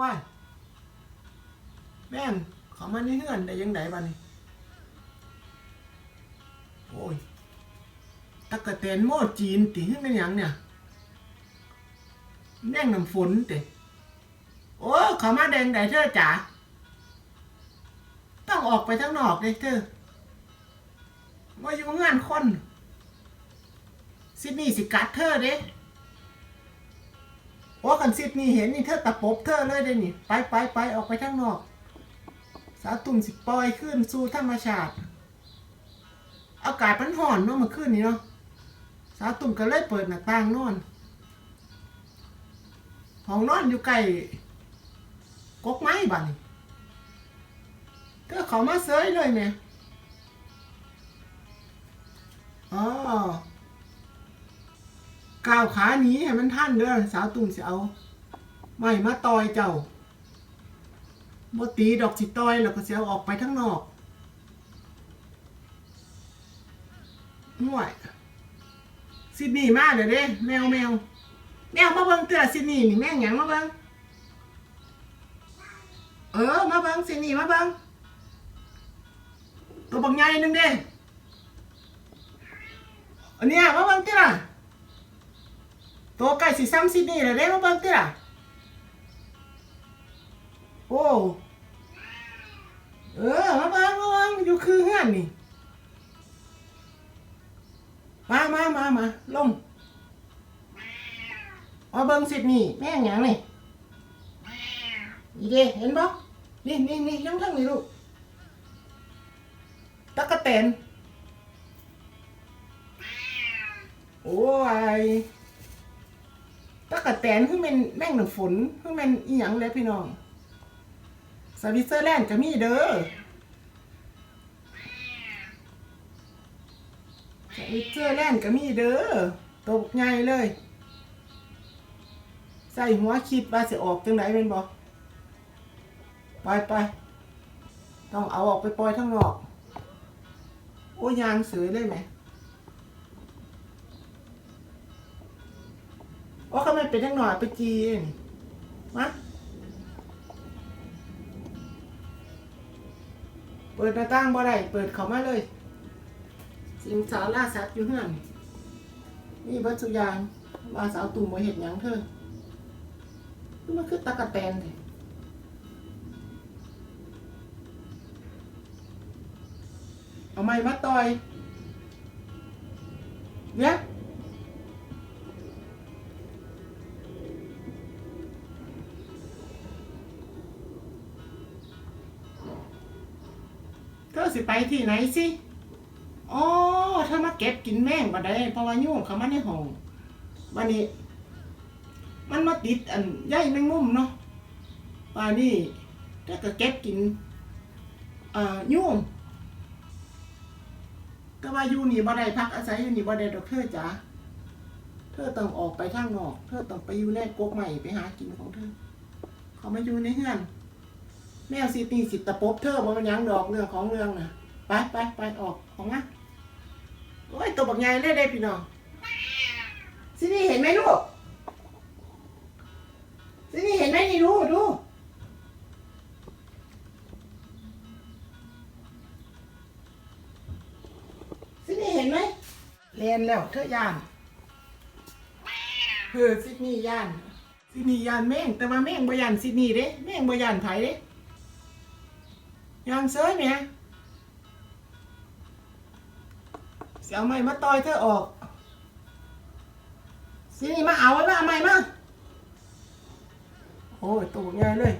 ว่าแม่งเขามาในเฮือนได้ยังไงบ้านี่โอ้ยตะกะแตนโม่จีนติขึ้นเป็นยังเนี่ยแม่งน้ำฝนติโอ้เขามาแดงไดเธอจ๋าต้องออกไปทั้งนอกเลยเธอว่าอยู่งานคน ซิดนี่สิกัดเธอเด้ โอ้กันซิดนี่เห็นนี่เธอตะปบเธอเลยเด้นี่ ไปไปไปออกไปข้างนอก สาตุ่มสิปล่อยขึ้นสู่ธรรมชาติ อากาศมันห่อนเนาะมื่อคืนนี้เนาะสาตุ่มก็เลยเปิดหน้าต่างนอนห้องนอนอยู่ใกล้กกไม้บัดนเธอเขามาเซยเลยแม่อ๋อ ก้าวขาหนีให้มันท่านเด้อสาวตุ่มสิเอาไม่มาต่อยเจ้าบ่ตีดอกสิต่อยแล้วก็สิเอาออกไปทั้งนอกห่วยซิดนี่มาเด้อเด้ แมวแมวแมวมาเบิ่งเตือซิดนี่นี่แม่งหยังมาเบิ่งเออมาเบิ่งซิดนี่มาเบิ่งตัวบักใหญ่นึงเด้อันเนี้ยมาเบิ่งติล่ะ ตัวไก่สีซ้ำซิดนี่เลยได้มาเบิ่งติล่ะ โอ้ เออ มาเบิ่งมาเบิ่งอยู่คือเฮือนนี่ มามามามาลงมาเบิ่งสิดนี่แม่งหยังนี่นี่เด้เห็นบ่นี่นี่นี่ยังทั้งนี่ลูกตะกะแตนโอ้ย กะแตนคือแม่นแม่งน้ำฝนคือแม่นอีหยังเลยพี่น้องสวิตเซอร์แลนด์ก็มีเด้อสวิตเซอร์แลนด์ก็มีเด้อตกใหญ่เลย ใส่หัวคิดว่าสิออกจังไดแม่นบ่ไปไปต้องเอาออกไปปล่อยข้งนอก โอ้ยางเสือเลยไหม เขาไป็นทั้งหน่อยไปจีเองมาเปิดหน้าต่างบ่ได้เปิดเขามาเลย สิงสาวล่าสัตว์อยู่เฮือนนี่เบิดสุยางว่าสาวตุ่มบ่เห็ดหยังเธอมันคือตะกะแตนเถอะเอาไม้มาต่อยเนี่ย สิไปที่ไหนสิอ๋อเธอมาเก็บกินแมงบัดใดเพราะว่ายุ่งเขามาในห้องวันนี้ มันมาติดอันใยแมงมุมเนาะป่านนี้เธอก็เก็บกินอ่อยุ่งก็ว่าอยู่นี่บ่ได้พักอาศัยอยู่นี่บ่ได้ดอกเธอจ๋าเธอต้องออกไปทางนอก เธอต้องไปอยู่ในกกใหม่ไปหากินของเธอ เขามาอยู่ในเฮือน แมวสิตีสิตะปบเธอบ่มันหยังดอกเรื่องของเรื่องนะไปไปไปออกออกมาโอ้ยตัวบักใหญ่เลยได้พี่น้องสินี่เห็นไหมลูกสินี่เห็นไหมนี่ดูดูสินี่เห็นไหมเรียนแล้วเธอย่านเออสินี่ย่านสินี่ย่านแม่งแต่ว่าแม่งบ่ย่านสินี่เด้แม่งบ่ย่านไผเด้ ยางเซ้ยแหม่เสียเอาไม้มาต่อยเธอออกสินี่มาเอาไว้มาเอาไม้มาโอ้ยตัวใหญ่เลย